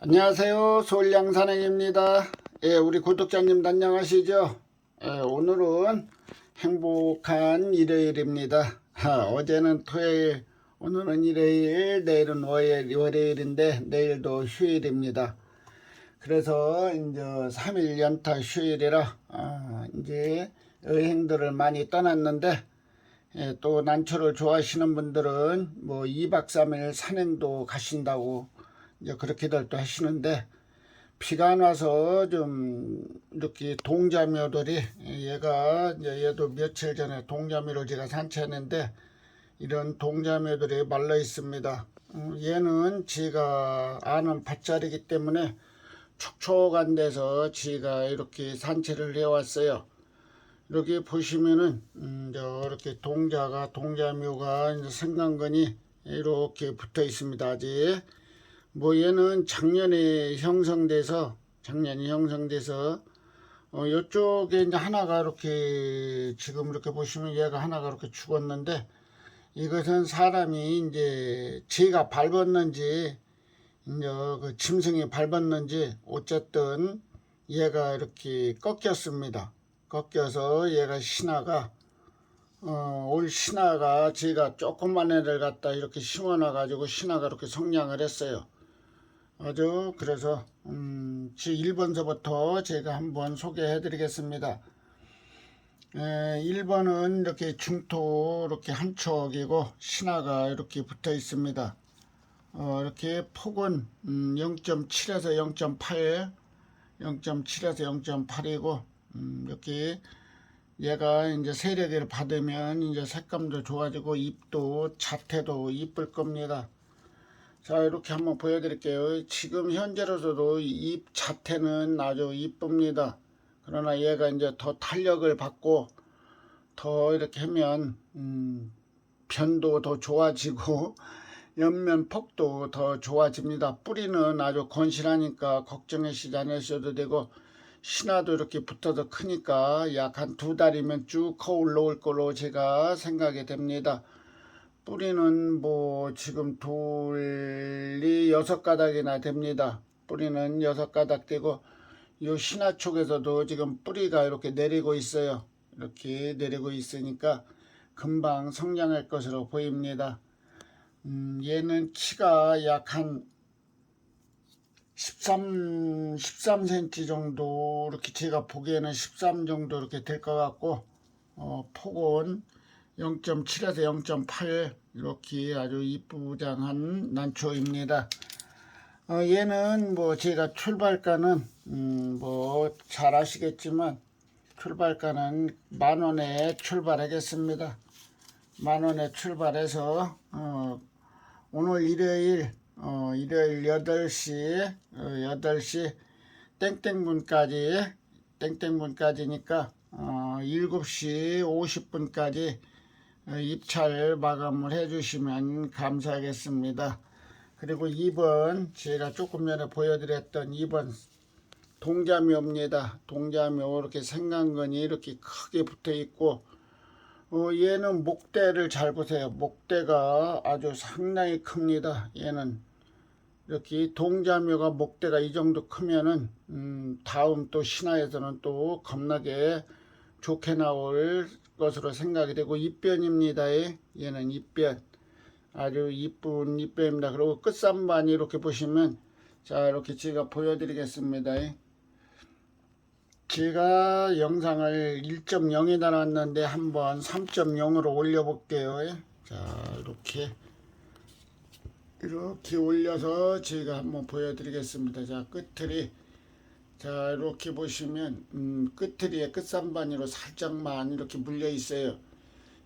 안녕하세요. 솔양산행입니다. 예, 우리 구독자님 안녕하시죠? 예, 오늘은 행복한 일요일입니다. 하, 어제는 토요일, 오늘은 일요일, 내일은 월요일, 월요일인데 내일도 휴일입니다. 그래서 이제 3일 연타 휴일이라 아, 이제 여행들을 많이 떠났는데 예, 또 난초를 좋아하시는 분들은 뭐 2박 3일 산행도 가신다고 이제 그렇게들 또 하시는데 비가 안 와서 좀 이렇게 동자묘들이 얘가 이제 얘도 며칠 전에 동자묘를 제가 산책했는데 이런 동자묘들이 말라 있습니다. 음, 얘는 제가 아는 밭자리이기 때문에 촉촉한 데서 제가 이렇게 산책을 해왔어요. 이렇게 보시면은 음, 저 이렇게 동자가 동자묘가 생강근이 이렇게 붙어 있습니다. 아직 뭐 얘는 작년에 형성돼서 작년에 형성돼서 어 요쪽에 이제 하나가 이렇게 지금 이렇게 보시면 얘가 하나가 이렇게 죽었는데 이것은 사람이 이제 제가 밟았는지 이제 그 짐승이 밟았는지 어쨌든 얘가 이렇게 꺾였습니다. 꺾여서 얘가 신화가 어, 올 신화가 제가 조그만 애를 갖다 이렇게 심어놔 가지고 신화가 이렇게 성장을 했어요. 아주 그래서 음, 제 1번서부터 제가 한번 소개해 드리겠습니다. 에, 1번은 이렇게 중토 이렇게 한 척이고 신화가 이렇게 붙어 있습니다. 어, 이렇게 폭은 음, 0.7에서 0.8 0.7에서 0.8이고 음, 이렇게 얘가 이제 세력을 받으면 이제 색감도 좋아지고 잎도 자태도 이쁠 겁니다. 자 이렇게 한번 보여드릴게요. 지금 현재로서도 잎 자태는 아주 이쁩니다. 그러나 얘가 이제 더 탄력을 받고 더 이렇게 하면 음, 변도 더 좋아지고 옆면 폭도 더 좋아집니다. 뿌리는 아주 건실하니까 걱정하시지 않으셔도 되고 신화도 이렇게 붙어서 크니까 약 한 두 달이면 쭉 커 올라올 걸로 제가 생각이 됩니다. 뿌리는 뭐 지금 돌이 여섯 가닥이나 됩니다. 뿌리는 여섯 가닥 되고 요 신화 쪽에서도 지금 뿌리가 이렇게 내리고 있어요. 이렇게 내리고 있으니까 금방 성장할 것으로 보입니다. 음, 얘는 키가 약 한 13, 13cm 정도 이렇게 제가 보기에는 13 정도 이렇게 될 것 같고 어, 폭은 0.7에서 0.8 이렇게 아주 이쁘장한 난초입니다. 어, 얘는 뭐 제가 출발가는 음, 뭐잘 아시겠지만 출발가는 만 원에 출발하겠습니다. 만 원에 출발해서 어, 오늘 일요일 어, 일요일 8시 어, 8시 땡땡분까지 땡땡분까지니까 어, 7시 50분까지 어, 입찰 마감을 해주시면 감사하겠습니다. 그리고 2번 제가 조금 전에 보여드렸던 2번 동자묘입니다. 동자묘 이렇게 생강근이 이렇게 크게 붙어 있고 어, 얘는 목대를 잘 보세요. 목대가 아주 상당히 큽니다. 얘는 이렇게 동자묘가 목대가 이 정도 크면은 음, 다음 또 신화에서는 또 겁나게 좋게 나올 것으로 생각이 되고 입변입니다. 얘는 입변 아주 이쁜 입변입니다. 그리고 끝산반이 이렇게 보시면 자 이렇게 제가 보여드리겠습니다. 제가 영상을 1.0에 달았는데 한번 3.0으로 올려볼게요. 자 이렇게 이렇게 올려서 제가 한번 보여드리겠습니다. 자 끝틀이 자 이렇게 보시면 음, 끝틀이에 끝산반으로 살짝만 이렇게 물려 있어요.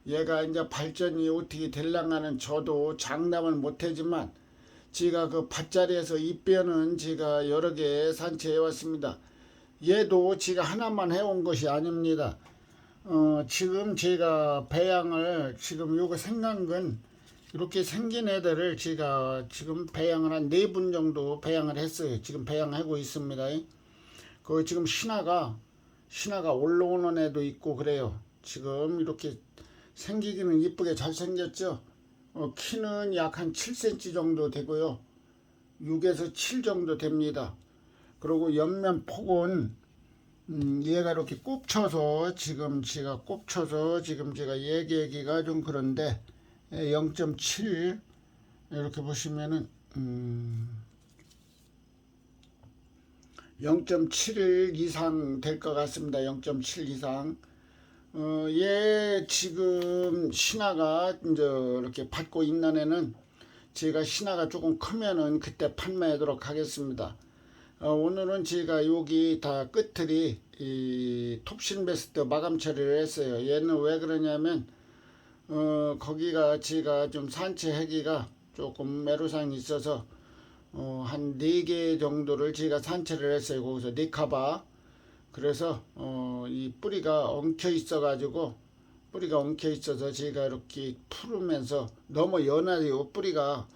얘가 이제 발전이 어떻게 될랑하는 저도 장담을 못하지만 제가 그 밭자리에서 입변은 제가 여러 개 산채해 왔습니다. 얘도 제가 하나만 해온 것이 아닙니다. 어, 지금 제가 배양을 지금 요거 생강근 이렇게 생긴 애들을 제가 지금 배양을 한 네 분 정도 배양을 했어요. 지금 배양하고 있습니다. 그 지금 신화가 신화가 올라오는 애도 있고 그래요. 지금 이렇게 생기기는 이쁘게 잘 생겼죠. 어, 키는 약 한 7cm 정도 되고요. 6에서 7 정도 됩니다. 그리고 옆면 폭은 음, 얘가 이렇게 꼽쳐서 지금 제가 꼽쳐서 지금 제가 얘기하기가 좀 그런데 0.7 이렇게 보시면은 음, 0.7 이상 될 것 같습니다. 0.7 이상. 어, 얘 지금 신화가 이제 이렇게 받고 있는 애는 제가 신화가 조금 크면은 그때 판매하도록 하겠습니다. 어, 오늘은 제가 여기 다 끝들이 이 톱신 베스트 마감 처리를 했어요. 얘는 왜 그러냐면 어, 거기가 제가 좀 산채하기가 조금 매로상이 있어서 어, 한네개 정도를 제가 산채를 했어요. 거기서 니카바. 그래서 어, 이 뿌리가 엉켜 있어 가지고 뿌리가 엉켜 있어서 제가 이렇게 풀으면서 너무 연하요 뿌리가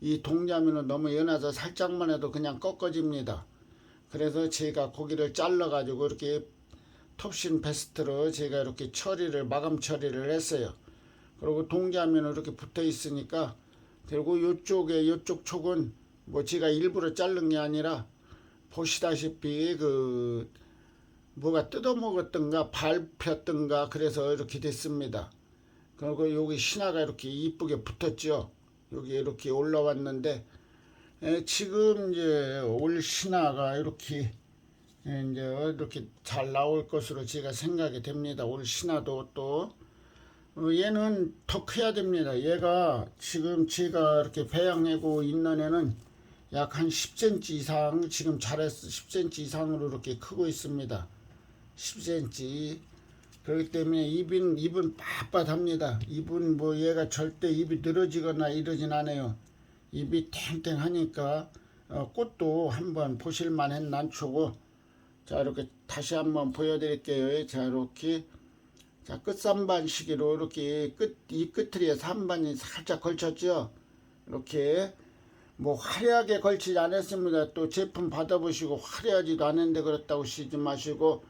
이 동자미는 너무 연해서 살짝만 해도 그냥 꺾어집니다. 그래서 제가 고기를 잘라 가지고 이렇게 톱신 베스트로 제가 이렇게 처리를 마감 처리를 했어요. 그리고 동자미는 이렇게 붙어 있으니까 그리고 요쪽에 요쪽 촉은 뭐 제가 일부러 자른 게 아니라 보시다시피 그 뭐가 뜯어먹었던가 밟혔던가 그래서 이렇게 됐습니다. 그리고 여기 신화가 이렇게 이쁘게 붙었죠. 여기 이렇게 올라왔는데 에, 지금 이제 올 신화가 이렇게 에, 이제 이렇게 잘 나올 것으로 제가 생각이 됩니다. 올 신화도 또 어, 얘는 더 커야 됩니다. 얘가 지금 제가 이렇게 배양하고 있는 애는 약 한 10cm 이상 지금 잘했어 10cm 이상으로 이렇게 크고 있습니다. 10cm 그렇기 때문에 입은 입은 빳빳합니다. 입은 뭐 얘가 절대 입이 늘어지거나 이러진 않아요. 입이 탱탱하니까 어, 꽃도 한번 보실만한 난초고 자 이렇게 다시 한번 보여드릴게요. 자 이렇게 자 끝산반 시기로 이렇게 끝 이 끝트리에 3반이 살짝 걸쳤죠. 이렇게 뭐 화려하게 걸치지 않았습니다. 또 제품 받아보시고 화려하지도 않은데 그렇다고 쓰지 마시고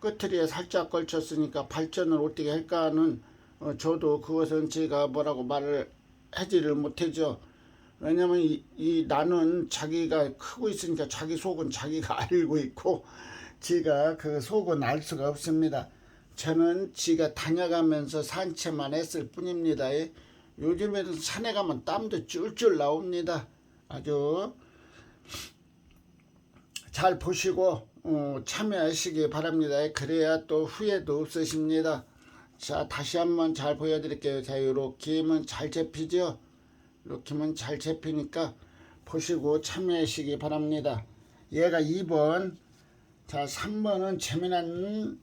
끝트리에 살짝 걸쳤으니까 발전을 어떻게 할까는 어, 저도 그것은 제가 뭐라고 말을 하지를 못하죠. 왜냐면 이, 이 나는 자기가 크고 있으니까 자기 속은 자기가 알고 있고 제가 그 속은 알 수가 없습니다. 저는 지가 다녀가면서 산책만 했을 뿐입니다. 예. 요즘에는 산에 가면 땀도 쫄쫄 나옵니다. 아주 잘 보시고 어, 참여하시기 바랍니다. 그래야 또 후회도 없으십니다. 자 다시 한번 잘 보여드릴게요. 자 이렇게면 잘 잡히죠. 이렇게면 잘 잡히니까 보시고 참여하시기 바랍니다. 얘가 2번 자 3번은 재미난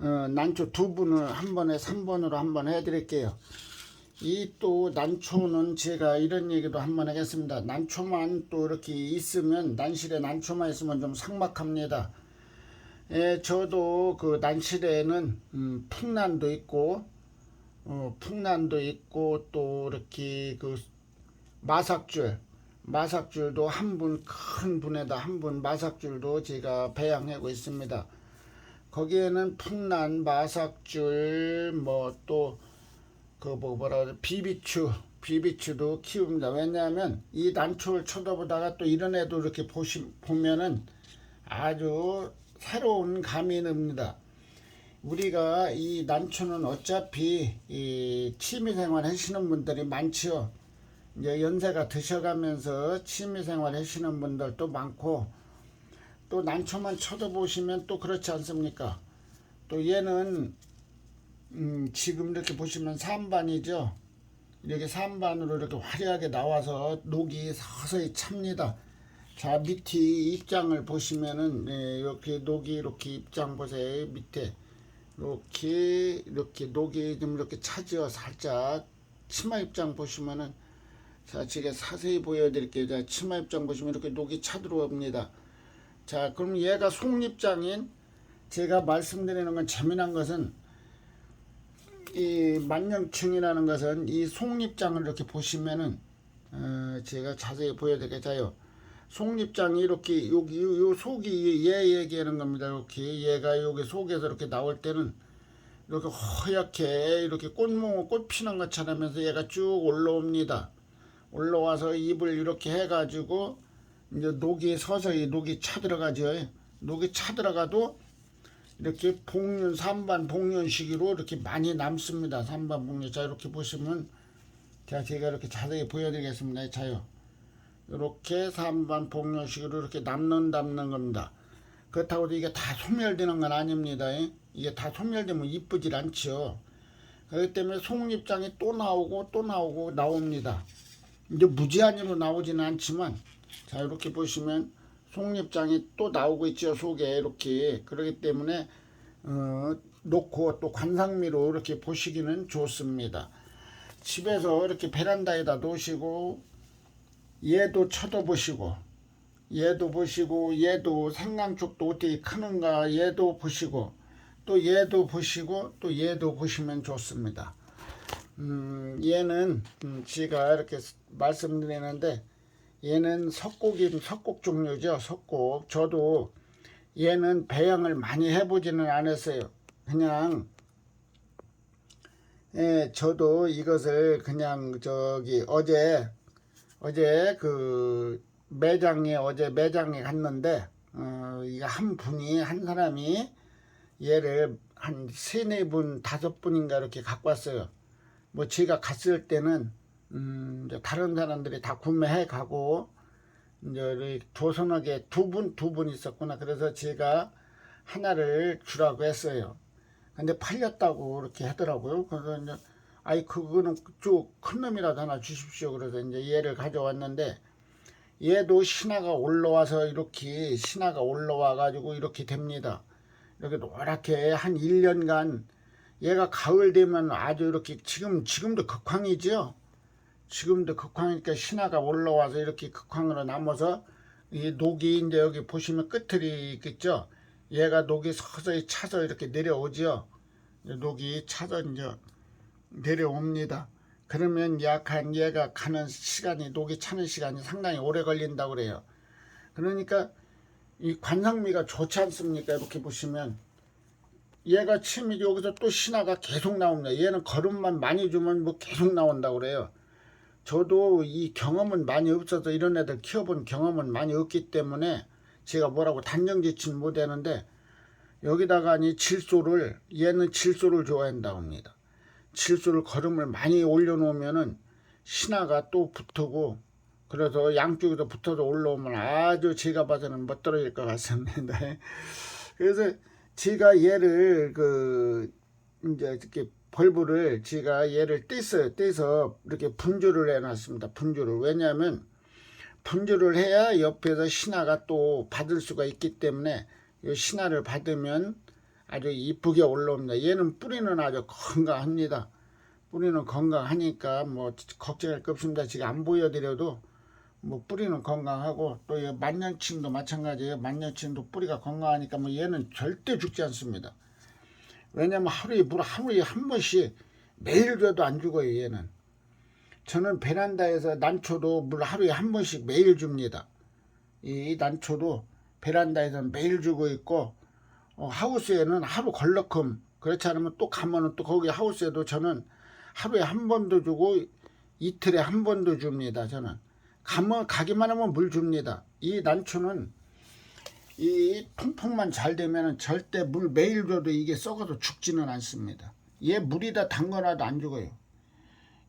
어, 난초 두 분을 한 번에 3번으로 한 번 해드릴게요. 이 또 난초는 제가 이런 얘기도 한 번 하겠습니다. 난초만 또 이렇게 있으면 난실에 난초만 있으면 좀 삭막합니다. 예, 저도 그 난실에는 음, 풍란도 있고 어, 풍란도 있고 또 이렇게 그 마삭줄 마삭줄도 한 분 큰 분에다 한 분 마삭줄도 제가 배양하고 있습니다. 거기에는 풍란, 마삭줄, 뭐또 그뭐 뭐라 그래 비비추, 비비추도 키웁니다. 왜냐하면 이 난초를 쳐다보다가 또 이런 애도 이렇게 보시 보면은 아주 새로운 감이 납니다. 우리가 이 난초는 어차피 이 취미생활 하시는 분들이 많죠. 이제 연세가 드셔가면서 취미생활 하시는 분들도 많고 또 난초만 쳐다보시면 또 그렇지 않습니까? 또 얘는 음 지금 이렇게 보시면 3반이죠. 이렇게 3반으로 이렇게 화려하게 나와서 녹이 서서히 찹니다. 자 밑에 입장을 보시면은 네, 이렇게 녹이 이렇게 입장 보세요 밑에 이렇게 이렇게 녹이 좀 이렇게 차죠 살짝 치마 입장 보시면은 자 제가 자세히 보여드릴게요 자 치마 입장 보시면 이렇게 녹이 차 들어옵니다 자 그럼 얘가 속립장인 제가 말씀드리는 건 재미난 것은 이 만년층이라는 것은 이 속립장을 이렇게 보시면은 어, 제가 자세히 보여드릴게요. 속립장이 이렇게 여기 요, 요 속이 얘 얘기하는 겁니다. 이렇게 얘가 여기 속에서 이렇게 나올 때는 이렇게 허옇게 이렇게 꽃몽 꽃 피는 것처럼 해서 얘가 쭉 올라옵니다. 올라와서 잎을 이렇게 해가지고 이제 녹이 서서히 녹이 차 들어가죠. 녹이 차 들어가도 이렇게 복륜 삼반 복륜 시기로 이렇게 많이 남습니다. 삼반 복륜 자 이렇게 보시면 자 제가 이렇게 자세히 보여드리겠습니다. 자요. 이렇게 삼반 복륜 식으로 이렇게 남는 남는 겁니다. 그렇다고 이게 다 소멸되는 건 아닙니다. 이게 다 소멸되면 이쁘질 않죠. 그렇기 때문에 송잎장이 또 나오고 또 나오고 나옵니다. 이제 무제한으로 나오지는 않지만 자 이렇게 보시면 송잎장이 또 나오고 있죠 속에 이렇게 그렇기 때문에 어, 놓고 또 관상미로 이렇게 보시기는 좋습니다. 집에서 이렇게 베란다에다 놓으시고 얘도 쳐다보시고 얘도 보시고 얘도 생강 쪽도 어떻게 크는가 얘도 보시고 또 얘도 보시고 또 얘도 보시면 좋습니다. 음, 얘는 음, 제가 이렇게 말씀드리는데 얘는 석곡임 석곡 종류죠 석곡 저도 얘는 배양을 많이 해보지는 않았어요 그냥 예, 저도 이것을 그냥 저기 어제 어제 그 매장에 어제 매장에 갔는데 어, 이거 한 분이 한 사람이 얘를 한 세네 분 다섯 분인가 이렇게 갖고 왔어요. 뭐 제가 갔을 때는 음, 이제 다른 사람들이 다 구매해 가고 이제 우리 조선하게 두분 두 분 있었구나. 그래서 제가 하나를 주라고 했어요. 근데 팔렸다고 이렇게 하더라고요. 그래서 이제 아이 그거는 쭉 큰 놈이라도 하나 주십시오. 그래서 이제 얘를 가져왔는데 얘도 신화가 올라와서 이렇게 신화가 올라와 가지고 이렇게 됩니다. 이렇게 노랗게 한 1년간 얘가 가을 되면 아주 이렇게 지금 지금도 극황이죠. 지금도 극황이니까 신화가 올라와서 이렇게 극황으로 남아서 이 녹이 이제 여기 보시면 끝들이 있겠죠. 얘가 녹이 서서히 차서 이렇게 내려오죠. 녹이 차서 이제 내려옵니다. 그러면 약한 얘가 가는 시간이 녹이 차는 시간이 상당히 오래 걸린다고 그래요. 그러니까 이 관상미가 좋지 않습니까? 이렇게 보시면 얘가 침이 여기서 또 신화가 계속 나옵니다. 얘는 걸음만 많이 주면 뭐 계속 나온다고 그래요. 저도 이 경험은 많이 없어서 이런 애들 키워본 경험은 많이 없기 때문에 제가 뭐라고 단정짓지는 못하는데 여기다가 이 질소를 얘는 질소를 좋아한다고 합니다. 질소를 걸음을 많이 올려놓으면은 신화가 또 붙고 그래서 양쪽에서 붙어서 올라오면 아주 제가 봐서는 못 떨어질 것 같습니다. 그래서 제가 얘를 그 이제 이렇게 벌브를 제가 얘를 떼서 떼서 이렇게 분주를 해놨습니다. 분주를 왜냐하면 분주를 해야 옆에서 신화가 또 받을 수가 있기 때문에 이 신화를 받으면 아주 이쁘게 올라옵니다. 얘는 뿌리는 아주 건강합니다. 뿌리는 건강하니까 뭐 걱정할 거 없습니다. 지금 안 보여드려도 뭐 뿌리는 건강하고 또이 만년青도 마찬가지예요. 만년青도 뿌리가 건강하니까 뭐 얘는 절대 죽지 않습니다. 왜냐면 하루에 물 하루에 한 번씩 매일 줘도 안 죽어요. 얘는. 저는 베란다에서 난초도 물 하루에 한 번씩 매일 줍니다. 이 난초도 베란다에서 매일 주고 있고 어, 하우스에는 하루 걸러큼 그렇지 않으면 또 가면은 또 거기 하우스에도 저는 하루에 한 번도 주고 이틀에 한 번도 줍니다. 저는 가면 가기만 하면 물 줍니다. 이 난초는 이 통풍만 잘 되면 절대 물 매일 줘도 이게 썩어도 죽지는 않습니다. 얘 물이다 담궈놔도 안 죽어요.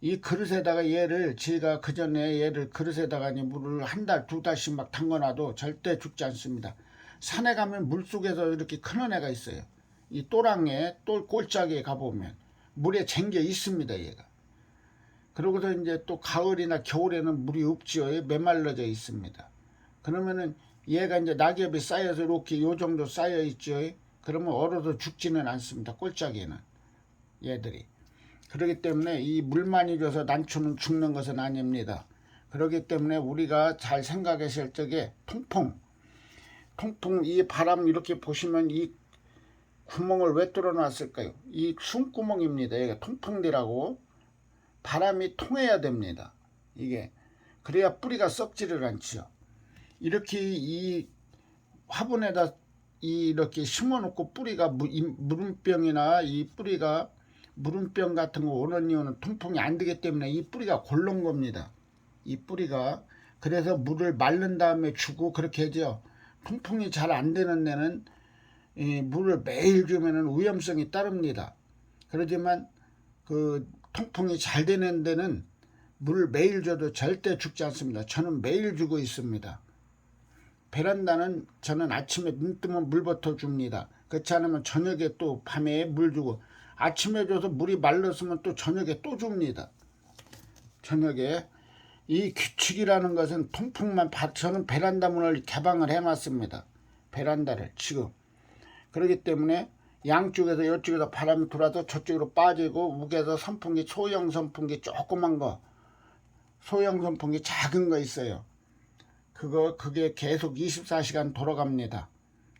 이 그릇에다가 얘를 제가 그 전에 얘를 그릇에다가 물을 한 달 두 달씩 막 담궈놔도 절대 죽지 않습니다. 산에 가면 물 속에서 이렇게 크는 애가 있어요. 이 또랑에 또 꼴짝에 가보면 물에 쟁겨 있습니다 얘가. 그러고서 이제 또 가을이나 겨울에는 물이 없지요. 메말라져 있습니다. 그러면은 얘가 이제 낙엽이 쌓여서 이렇게 요 정도 쌓여 있죠. 그러면 얼어도 죽지는 않습니다. 꼴짝에는 얘들이. 그렇기 때문에 이물 많이 줘서 난초는 죽는 것은 아닙니다. 그렇기 때문에 우리가 잘 생각했을 적에 통풍, 통풍 이 바람 이렇게 보시면 이 구멍을 왜 뚫어놨을까요? 이 숨구멍입니다. 여기가 통풍대라고 바람이 통해야 됩니다. 이게 그래야 뿌리가 썩지를 않죠. 이렇게 이 화분에다 이렇게 심어놓고 뿌리가 무, 이 뿌리가 물음병 같은 거 오는 이유는 통풍이 안 되기 때문에 이 뿌리가 골른 겁니다. 이 뿌리가 그래서 물을 말른 다음에 주고 그렇게 하죠. 통풍이 잘 안 되는 데는 이 물을 매일 주면은 위험성이 따릅니다. 그러지만 그 통풍이 잘 되는 데는 물을 매일 줘도 절대 죽지 않습니다. 저는 매일 주고 있습니다. 베란다는 저는 아침에 눈 뜨면 물부터 줍니다. 그렇지 않으면 저녁에 또 밤에 물 주고 아침에 줘서 물이 말랐으면 또 저녁에 또 줍니다. 저녁에 이 규칙이라는 것은 통풍만 받 저는 베란다 문을 개방을 해놨습니다. 베란다를 지금 그렇기 때문에 양쪽에서 이쪽에서 바람이 돌아서 저쪽으로 빠지고 위에서 선풍기 소형 선풍기 조그만 거 소형 선풍기 작은 거 있어요. 그거 그게 계속 24시간 돌아갑니다.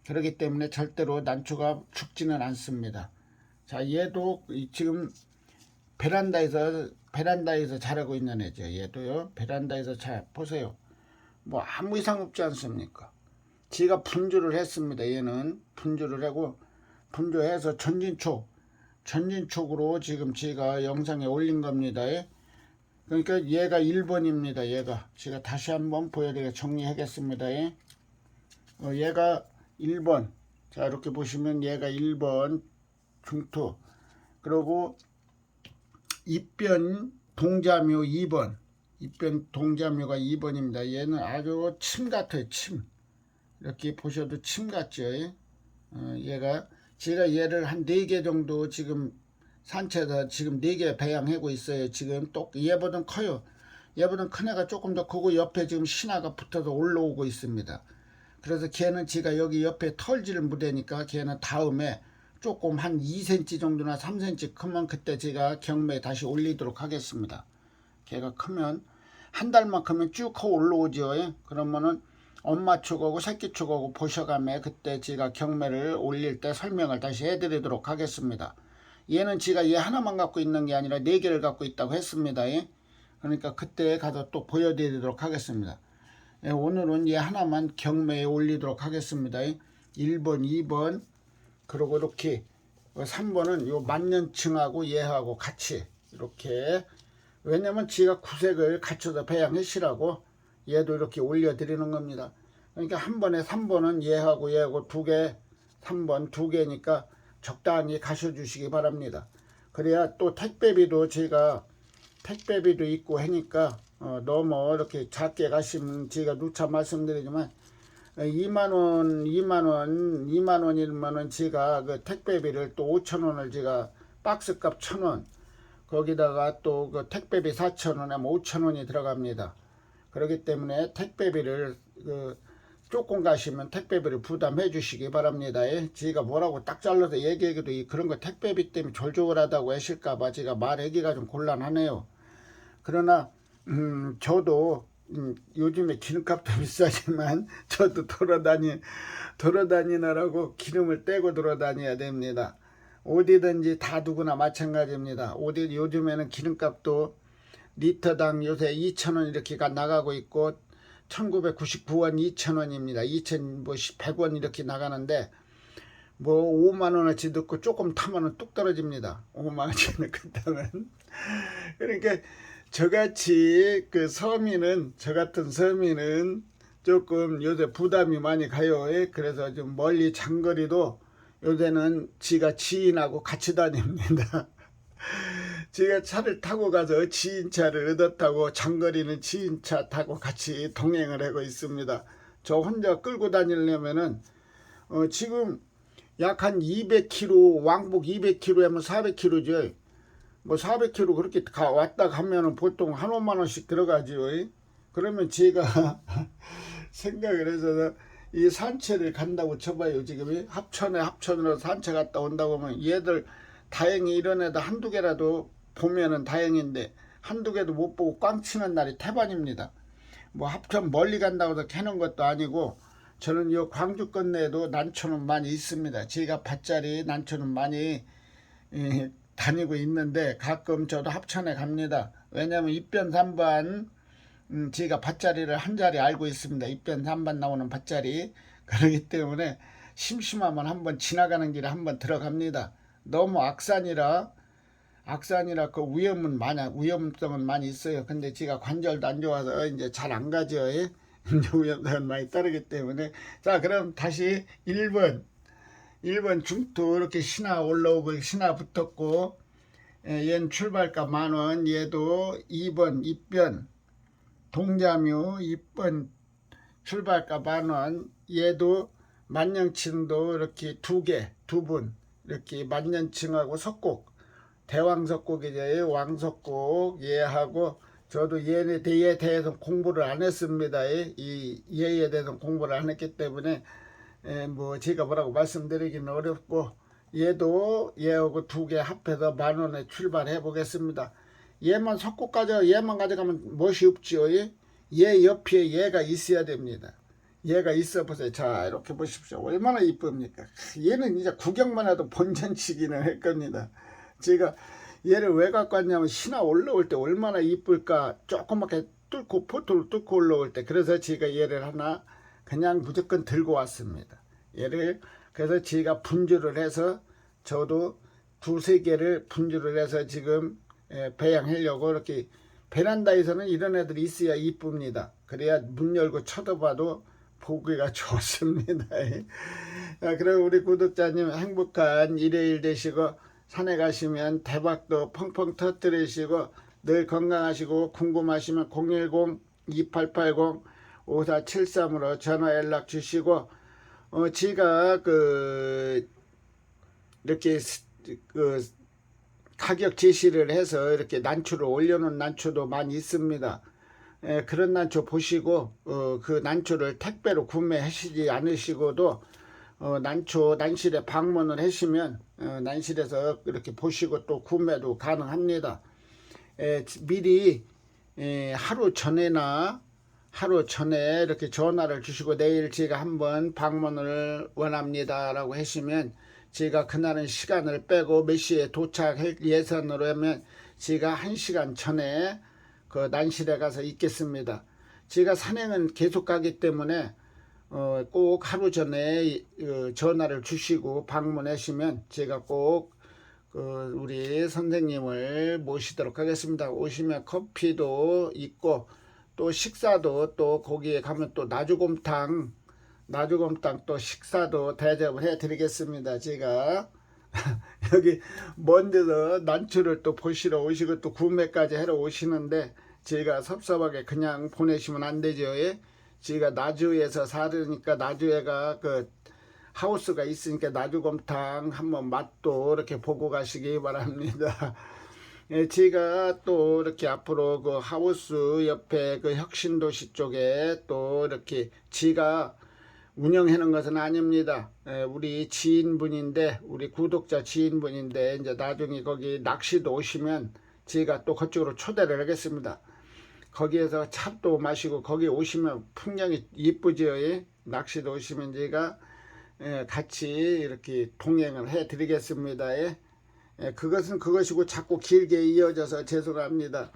그렇기 때문에 절대로 난초가 죽지는 않습니다. 자, 얘도 이- 지금 베란다에서 베란다에서 자라고 있는 애죠. 얘도요. 베란다에서 잘 보세요. 뭐 아무 이상 없지 않습니까? 지가 분주를 했습니다. 얘는 분주를 하고 분주해서 전진촉 전진촉으로 지금 제가 영상에 올린 겁니다. 예? 그러니까 얘가 1번입니다. 얘가 제가 다시 한번 보여드리게 정리하겠습니다. 예? 어, 얘가 1번 자 이렇게 보시면 얘가 1번 중투 그리고 입변 동자묘 2번 입변 동자묘가 2번입니다. 얘는 아주 침 같아요. 침 이렇게 보셔도 침 같죠. 예? 어, 얘가 제가 얘를 한 4개 정도 지금 산채에서 지금 4개 배양하고 있어요. 지금 또 얘보다 커요. 얘보다 큰 애가 조금 더 크고 옆에 지금 신화가 붙어서 올라오고 있습니다. 그래서 걔는 제가 여기 옆에 털지를 못하니까 걔는 다음에 조금 한 2cm 정도나 3cm 크면 그때 제가 경매에 다시 올리도록 하겠습니다. 걔가 크면 한 달만 크면 쭉 커 올라오죠. 예? 그러면은 엄마 축하고 새끼 축하고 보셔가며 그때 제가 경매를 올릴 때 설명을 다시 해드리도록 하겠습니다. 얘는 제가 얘 하나만 갖고 있는 게 아니라 네 개를 갖고 있다고 했습니다. 예? 그러니까 그때 가서 또 보여드리도록 하겠습니다. 예, 오늘은 얘 하나만 경매에 올리도록 하겠습니다. 예? 1번, 2번, 그리고 이렇게 3번은 요 만년층하고 얘하고 같이 이렇게 왜냐면 지가 구색을 갖춰서 배양하시라고 얘도 이렇게 올려드리는 겁니다. 그러니까 한 번에 3번은 얘하고 얘하고 두 개, 3번 두 개니까 적당히 가셔주시기 바랍니다. 그래야 또 택배비도 제가 택배비도 있고 하니까 어, 너무 이렇게 작게 가시면 제가 누차 말씀드리지만 2만 원, 2만 원, 2만 원 이면은 제가 그 택배비를 또 5천 원을 제가 박스값 천 원, 거기다가 또 그 택배비 4천 원에 5천 원이 들어갑니다. 그렇기 때문에 택배비를 그 조금 가시면 택배비를 부담해 주시기 바랍니다. 예? 제가 뭐라고 딱 잘라서 얘기하기도 이- 그런 거 택배비 때문에 졸졸하다고 하실까봐 제가 말하기가 좀 곤란하네요. 그러나 음, 저도 음, 요즘에 기름값도 비싸지만 저도 돌아다니 돌아다니느라고 기름을 떼고 돌아다녀야 됩니다. 어디든지 다 누구나 마찬가지입니다. 어디 요즘에는 기름값도 리터당 요새 2,000원 이렇게 가 나가고 있고 1999원 2,000원입니다. 2,000, 뭐 100원 이렇게 나가는데 뭐 5만 원어치 넣고 조금 타면은 뚝 떨어집니다. 5만 원치 넣고 타면 그러니까 저같이 그 서민은 저 같은 서민은 조금 요새 부담이 많이 가요. 예, 그래서 좀 멀리 장거리도 요새는 지가 지인하고 같이 다닙니다. 제가 차를 타고 가서 지인 차를 얻어 타고 장거리는 지인 차 타고 같이 동행을 하고 있습니다. 저 혼자 끌고 다니려면은 어, 지금 약 한 200km 왕복 200km 하면 400km죠. 뭐 400km 그렇게 가 왔다 가면은 보통 한 5만 원씩 들어가죠. 이? 그러면 제가 생각을 해서 이 산채를 간다고 쳐봐요. 지금 이 합천에 합천으로 산채 갔다 온다고 하면 얘들 다행히 이런 애들 한두 개라도 보면은 다행인데 한두 개도 못 보고 꽝 치는 날이 태반입니다. 뭐 합천 멀리 간다고 해서 캐는 것도 아니고 저는 이 광주 건네에도 난초는 많이 있습니다. 제가 밭자리 난초는 많이 예, 다니고 있는데 가끔 저도 합천에 갑니다. 왜냐하면 입변 3반 음, 제가 밭자리를 한 자리 알고 있습니다. 입변 3반 나오는 밭자리 그렇기 때문에 심심하면 한번 지나가는 길에 한번 들어갑니다. 너무 악산이라 악산이라 그 위험은 많아 위험성은 많이 있어요. 근데 제가 관절도 안 좋아서 이제 잘 안 가죠. 예? 위험성은 많이 따르기 때문에 자 그럼 다시 1번 1번 중투 이렇게 신화 올라오고 신화 붙었고 예, 얘는 출발가 만원 얘도 2번 입변 동자묘 2번 출발가 만원 얘도 만년층도 이렇게 두 개 두 분 이렇게 만년층하고 석곡 대왕석곡이죠 왕석곡 얘하고 저도 대해 대해서 공부를 안 했습니다 이 얘에 대해서 공부를 안 했기 때문에 에, 뭐 제가 뭐라고 말씀드리기는 어렵고 얘도 얘하고 두 개 합해서 만 원에 출발해 보겠습니다. 얘만 석고 가져 얘만 가져가면 멋이 없지요. 얘, 얘 옆에 얘가 있어야 됩니다. 얘가 있어 보세요. 자 이렇게 보십시오. 얼마나 이쁩니까? 얘는 이제 구경만 해도 본전치기는 할 겁니다. 제가 얘를 왜 갖고 왔냐면 신화 올라올 때 얼마나 이쁠까 조그맣게 뚫고 포토를 뚫고 올라올 때 그래서 제가 얘를 하나 그냥 무조건 들고 왔습니다. 얘를 그래서 제가 분주를 해서 저도 두세 개를 분주를 해서 지금 예, 배양하려고 이렇게 베란다에서는 이런 애들이 있어야 이쁩니다. 그래야 문 열고 쳐다봐도 보기가 좋습니다. 자, 그럼 우리 구독자님 행복한 일요일 되시고 산에 가시면 대박도 펑펑 터뜨리시고 늘 건강하시고 궁금하시면 010-2880-5473으로 전화 연락 주시고 어 제가 그 이렇게 스- 그 가격 제시를 해서 이렇게 난초를 올려놓은 난초도 많이 있습니다. 예, 그런 난초 보시고 어, 그 난초를 택배로 구매하시지 않으시고도 어, 난초 난실에 방문을 하시면 어, 난실에서 이렇게 보시고 또 구매도 가능합니다. 예, 미리 예, 하루 전에나 하루 전에 이렇게 전화를 주시고 내일 제가 한번 방문을 원합니다 라고 하시면 제가 그날은 시간을 빼고 몇 시에 도착할 예산으로 하면 제가 한 시간 전에 그 난실에 가서 있겠습니다. 제가 산행은 계속 가기 때문에 어, 꼭 하루 전에 어, 전화를 주시고 방문하시면 제가 꼭그 우리 선생님을 모시도록 하겠습니다. 오시면 커피도 있고 또 식사도 또 거기에 가면 또 나주곰탕 나주곰탕 또 식사도 대접을 해드리겠습니다. 제가 여기 먼 데서 난초를 또 보시러 오시고 또 구매까지 하러 오시는데 제가 섭섭하게 그냥 보내시면 안 되죠. 예? 제가 나주에서 살으니까 나주에가 그 하우스가 있으니까 나주곰탕 한번 맛도 이렇게 보고 가시기 바랍니다. 예, 제가 또 이렇게 앞으로 그 하우스 옆에 그 혁신도시 쪽에 또 이렇게 지가 운영하는 것은 아닙니다. 예, 우리 지인분인데 우리 구독자 지인분인데 이제 나중에 거기 낚시도 오시면 제가 또 그쪽으로 초대를 하겠습니다. 거기에서 차도 마시고 거기 오시면 풍경이 이쁘죠. 예? 낚시도 오시면 제가 예, 같이 이렇게 동행을 해 드리겠습니다. 예? 예, 그것은 그것이고 자꾸 길게 이어져서 죄송합니다.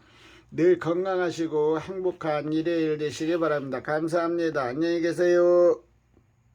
늘 건강하시고 행복한 일요일 되시기 바랍니다. 감사합니다. 안녕히 계세요.